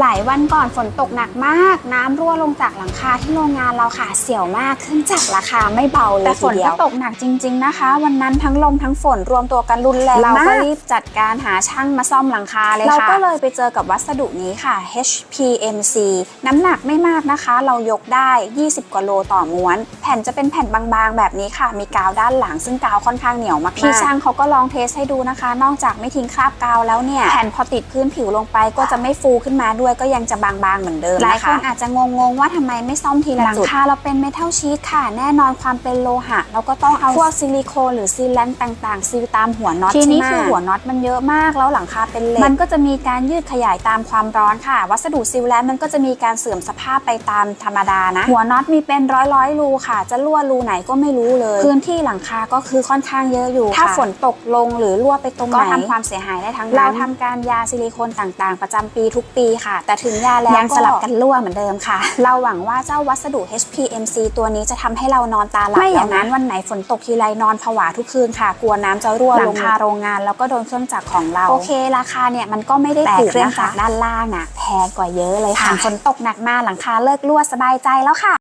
หลายวันก่อนฝนตกหนักมาก น้ำรั่วลงจากหลังคาที่โรงงานเราค่ะเสี่ยวมากขึ้นจากราคาไม่เบาเลยแต่ฝนทีเดีก็ยวตกหนักจริง ๆนะคะ วันนั้นทั้งลมทั้งฝนรวมตัวกันรุนแรงเรามากก็รีบจัดการหาช่างมาซ่อมหลังคาเลยเราค่ะก็เลยไปเจอกับวัสดุนี้ค่ะ HPMC น้ำหนักไม่มากนะคะ เรายกได้ 20กว่าโลต่อม้วน แผ่นจะเป็นแผ่นบางๆ แบบนี้ค่ะ มีกาวด้านหลังซึ่งกาวค่อนข้างเหนียวมากๆพี่ช่างเขาก็ลองเทสให้ดูนะคะ นอกจากไม่ทิ้งคราบกาวแล้วเนี่ยแผ่นพอติดพื้นผิวลงไปก็จะไม่ฟูขึ้นมาด้วยก็ยังจะบางๆเหมือนเดิมหลายนะคคะนอาจจะงงๆว่าทำไมไม่ซ่อมทีหละลังจุดคาเราเป็นเมทัลชีทค่ะ แน่นอนความเป็นโลหะ เราก็ต้องเอาพวกซิลิโคนหรือซีแลนต์ต่างๆซีลตามหัวน็อตทีนี้ใช่ไหมคือหัวน็อตมันเยอะมากแล้วหลังคาเป็นเหล็กมันก็จะมีการยืดขยายตามความร้อนค่ะ วัสดุซิลแลนด์มันก็จะมีการเสื่อมสภาพไปตามธรรมดานะ หัวน็อตมีเป็นร้อยร้อยๆรูค่ะ จะรั่วรูไหนก็ไม่รู้เลย พื้นที่หลังคาก็คือค่อนข้างเยอะอยู่ ถ้าค่ะฝนตกลงหรือรั่วไปตรงไหนก็ทำความเสียหายได้ทั้งนั้นเราทำการยาซิลิโคนต่างๆ ประจำปีทุกปีค่ะแต่ถึงยาแล้วยังสลับกันรั่วเหมือนเดิมค่ะ เราหวังว่าเจ้าวัสดุ HPMC ตัวนี้จะทำให้เรานอนตาหลับไม่อย่างนั้นแล้ววันไหนฝนตกทีไรนอนผวาทุกคืนค่ะ กลัวน้ำจะรั่วหลัลงงคามาโรงงาน แล้วก็โดนเครื่องจักรของเรา โอเค ราคาเนี่ยมันก็ไม่ได้แต่ถูกเครื่องนะจัคะกรด้านล่างอะแพงกว่าเยอะเลยผ่าค่ะนฝนตกหนักมาหลังคาเลิกรั่วสบายใจแล้วค่ะ